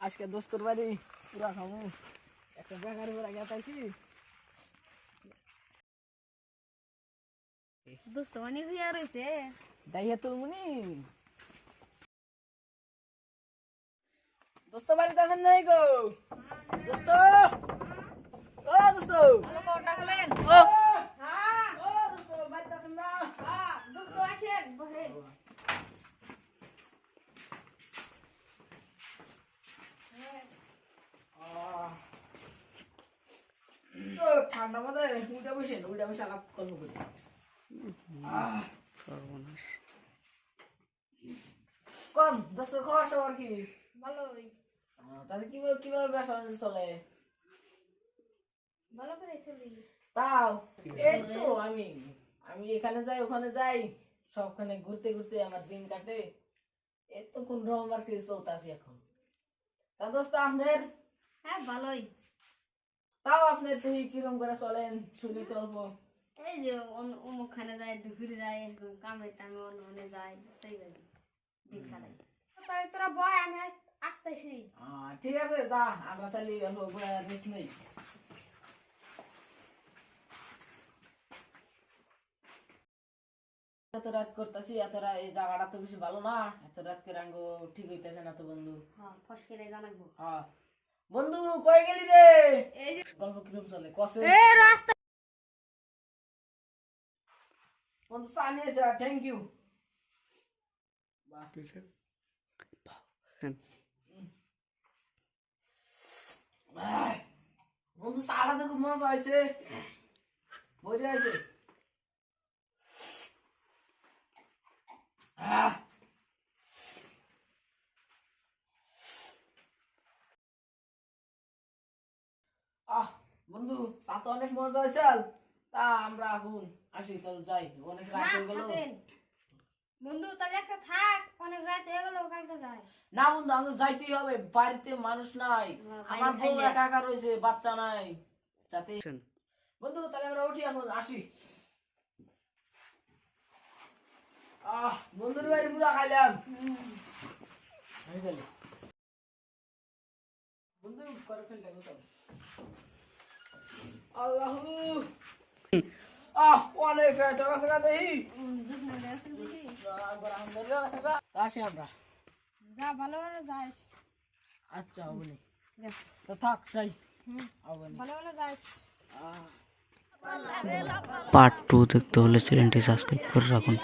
আজকে দোস্তর বাড়ি পুরা খাব। একটা বেকার পুরা কি দোস্ত মানে হইয়া রয়েছে দাইয়া তুলমুনি। দোস্ত বাড়িতে আছেন নাই গো দোস্ত ও দোস্ত ভালো খবর ডাকলেন ও হ্যাঁ ও দোস্ত বাড়িতে আছেন না হ্যাঁ দোস্ত আসেন বসেন আহ। ও, ঠান্ডা মধ্যে উঠে বসেন উঠে বসে আলাপ করব করি। আহ। কম দোস্ত সবার কি? ভালোই। আহ, কীভাবে কীভাবে ব্যবসা চলে? ভালো করে চলি। তাও? এই তো আমি আমি এখানে যাই ওখানে যাই। সবখানে ঘুরতে ঘুরতে আমার দিন কাটে। এই তো কোন রকম আর কি চলতেছি এখন। তা দোস্ত আমাদের হ্যাঁ ভালোই। তাও আপনার কিরম করে চলেন শুনি তো অল্প। এই যে অমুকখানে যায় দুপুরে যায় কামে টামে যায় তাই বাড়ি দিন কাটাই তাই তোরা বয় আমি আসতেছি। ঠিক আছে যা আমরা তাহলে অল্প রেস্ট নেই। এত রাত করতেছি এত রাত এই জায়গাটা তো বেশি ভালো না এত রাত করে আঙ্গো ঠিক হইতেছে না তো বন্ধু। হ্যাঁ ফসকে জানাব হ্যাঁ। বন্ধু কই গেলি রে? এই গল্প কিরম চলে? কসে? এ রাস্তা বন্ধু চা নিয়েছে থ্যাংক ইউ বাহ। আহ, বন্ধু তো খুব মজা হয়েছে। মজা হয়েছে আহ বন্ধু চা তো অনেক মজা হয়েছে। তা আমরা এখন আসি তাহলে যাই। অনেক রাত হয়ে গেল। বন্ধু তাহলে একটা থাক অনেক রাত হয়ে গেল কালকে যাই না বন্ধু আমাকে যাইতেই হবে বাড়িতে মানুষ নাই। আমার বউ একা একা রয়েছে বাচ্চা নাই। যাতে বন্ধু তাহলে আমরা উঠি এখন আসি। আহ বন্ধুর বাড়ি পুরা খাইলাম। আমি তাহলে বন্ধু করে ফেললে কোথাও আল্লাহ আহ অনেক টাকা টাকা দেখি একবার আমাদের টাকা আসি আমরা যা ভালো ভালো যাস আচ্ছা হবে নি। তো থাক যাই হবে নি। ভালো ভালো যাস আহ পার্ট টু দেখতে হলে চ্যানেলটি সাবস্ক্রাইব করে রাখুন